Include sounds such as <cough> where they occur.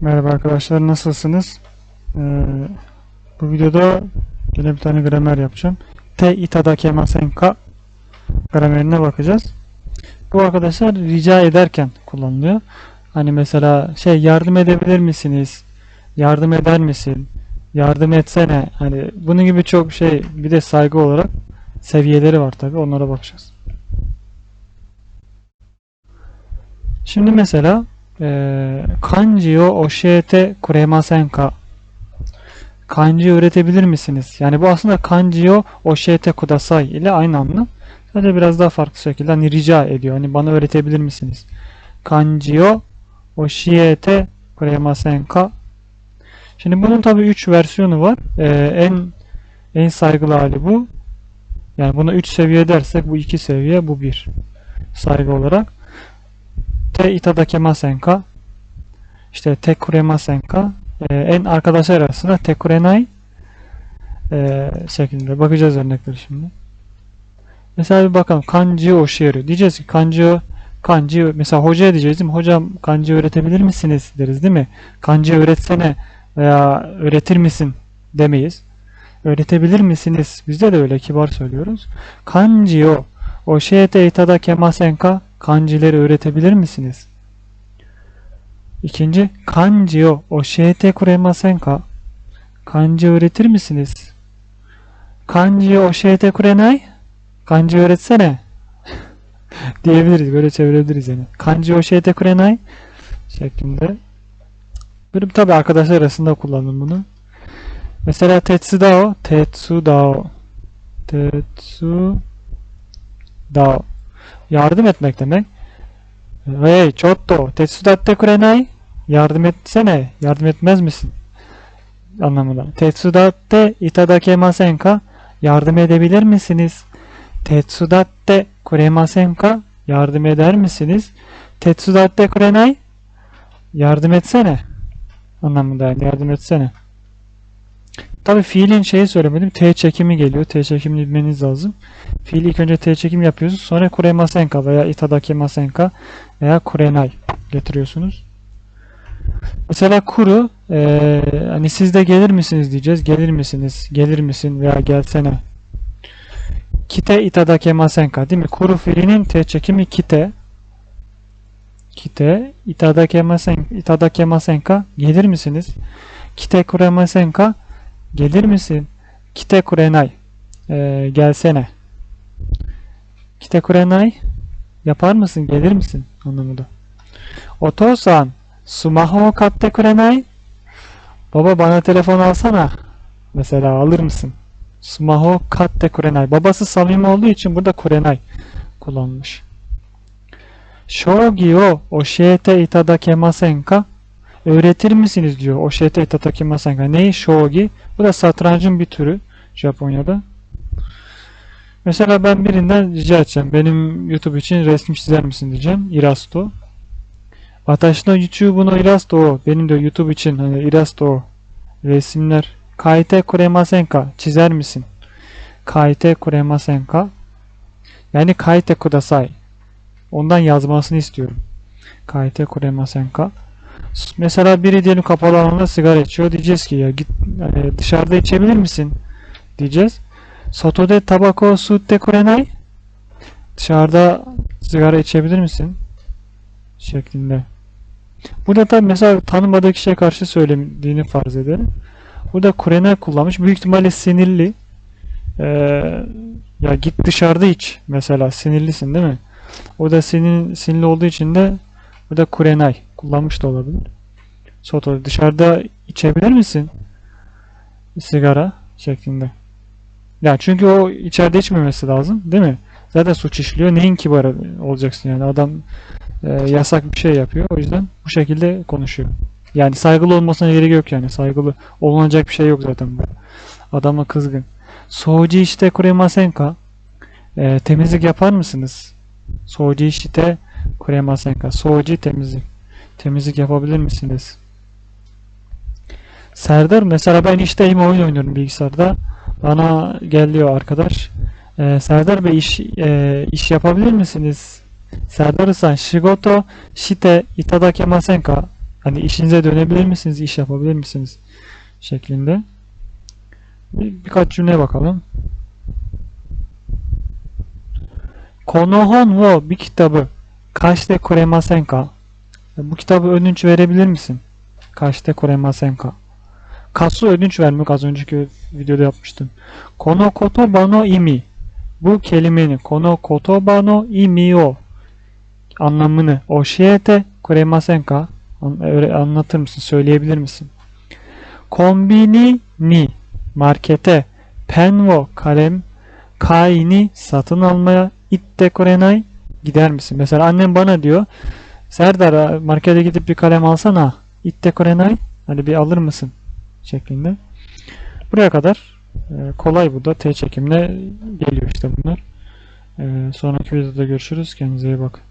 Merhaba arkadaşlar nasılsınız? Ee, bu videoda yine bir tane gramer yapacağım. Te itadakemasen ka gramerine bakacağız. Bu arkadaşlar rica ederken kullanılıyor. Hani mesela şey yardım edebilir misiniz? Yardım eder misin? Yardım etsene. Hani bunun gibi çok şey bir de saygı olarak seviyeleri var tabi onlara bakacağız. Şimdi mesela kuremasen ka kanji öğretebilir misiniz? Yani bu aslında kanji o oshete kudasai ile aynı anlam. Sadece biraz daha farklı şekilde hani rica ediyor. Hani bana öğretebilir misiniz? Kanji o oshete kuremasen ka Şimdi bunun tabi 3 versiyonu var. Eee, en en saygılı hali bu. Yani buna 3 seviye dersek bu 2 seviye, bu 1 saygı olarak. Te itadakemasen ka işte te kuremasen ka en arkadaşlar arasında te kurenai ee, şeklinde bakacağız örnekleri şimdi. Mesela bir bakalım kanji oşieru diyeceğiz ki kanji kanji mesela hocaya diyeceğiz değil mi? Hocam kanji öğretebilir misiniz deriz değil mi? Kanji öğretsene veya öğretir misin demeyiz. Öğretebilir misiniz? Bizde de öyle kibar söylüyoruz. Kanji o oşiete itadakemasen ka kanjileri öğretebilir misiniz? İkinci, kanji o oşiete kuremasen ka kanji öğretir misiniz? Kanji oşiete kurenai kanji öğretsene <laughs> diyebiliriz. Böyle çevirebiliriz yani. Kanji oşiete kurenai şeklinde. Böyle tabi arkadaşlar arasında kullanın bunu. Mesela tetsudao, tetsudao, tetsudao. Yardım etmek demek. Hey, çotto, tetsudatte kurenai? Yardım etsene, yardım etmez misin? Anlamında. Tetsudatte itadakemasen ka? Yardım edebilir misiniz? Tetsudatte kuremasen ka? Yardım eder misiniz? Tetsudatte kurenai? Yardım etsene. Anlamında yardım etsene. Tabi fiilin şeyi söylemedim. T çekimi geliyor. T çekimini bilmeniz lazım. Fiil ilk önce T çekim yapıyorsunuz. Sonra kuremasenka veya itadakemasenka veya kurenai getiriyorsunuz. Mesela kuru eee, hani siz de gelir misiniz diyeceğiz. Gelir misiniz? Gelir misin veya gelsene. Kite itadakemasenka değil mi? Kuru fiilinin T çekimi kite. Kite itadakemasen itadakemasenka gelir misiniz? Kite kuremasenka gelir misin? Kite kurenai Eee, gelsene. Kite kurenai yapar mısın? Gelir misin? Anlamında. Otosan sumaho katte kurenai Baba bana telefon alsana. Mesela alır mısın? Sumaho katte kurenai. Babası samimi olduğu için burada kurenai kullanmış. Shogi o oshiete itadakemasen ka? Öğretir misiniz diyor. Oshiete itadakemasen ka. Neyi? Shogi. Bu da satrancın bir türü Japonya'da. Mesela ben birinden rica edeceğim. Benim YouTube için resim çizer misin diyeceğim. Irasto. Watashi no YouTube no irasto o. Benim de YouTube için hani irasto o. Resimler. Kaite kuremasen ka? Çizer misin? Kaite kuremasen ka? Yani kaite kudasai. Ondan yazmasını istiyorum. Kaite kuremasen ka? Mesela biri diyelim kapalı alanda sigara içiyor. Diyeceğiz ki ya git hani dışarıda içebilir misin? Diyeceğiz. Sotode tabako sutte kurenai? Dışarıda sigara içebilir misin? Şeklinde. Burada tabi mesela tanımadığı kişiye karşı söylediğini farz edelim. Burada kurenai kullanmış. Büyük ihtimalle sinirli. Ee, ya git dışarıda iç mesela. Sinirlisin değil mi? O da senin sinirli olduğu için de burada kurenai kullanmış da olabilir. Soto dışarıda içebilir misin? Sigara şeklinde. Ya çünkü o içeride içmemesi lazım, değil mi? Zaten suç işliyor. Neyin kibar olacaksın yani? Adam e, yasak bir şey yapıyor. O yüzden bu şekilde konuşuyor. Yani saygılı olmasına gerek yok yani. Saygılı olunacak bir şey yok zaten bu. Adama kızgın. Soğucu işte kuremasen ka? E, temizlik yapar mısınız? Soğucu işte kuremasen ka? Soğucu temizlik. Temizlik yapabilir misiniz? Serdar mesela ben işteyim oyun oynuyorum bilgisayarda. Bana geliyor arkadaş. Ee, Serdar Bey iş e, iş yapabilir misiniz? Serdar-san shigoto shite itadakemasen ka? Hani işinize dönebilir misiniz, iş yapabilir misiniz şeklinde. Bir, birkaç cümle bakalım. Konohon wo bir kitabı kaçte kuremasen ka? Bu kitabı ödünç verebilir misin? Kaçte kuremasen ka? Kasu ödünç vermek az önceki videoda yapmıştım. Kono kotoba no imi. Bu kelimenin kono kotoba no imi o anlamını oşiyete kuremasen ka? An- öyle Anlatır mısın? Söyleyebilir misin? Kombini ni markete pen wo kalem kai ni satın almaya itte kurenay gider misin? Mesela annem bana diyor Serdar markete gidip bir kalem alsana itte kurenay hani bir alır mısın? şeklinde. Buraya kadar e, kolay bu da T çekimle geliyor işte bunlar. E, sonraki videoda görüşürüz. Kendinize iyi bakın.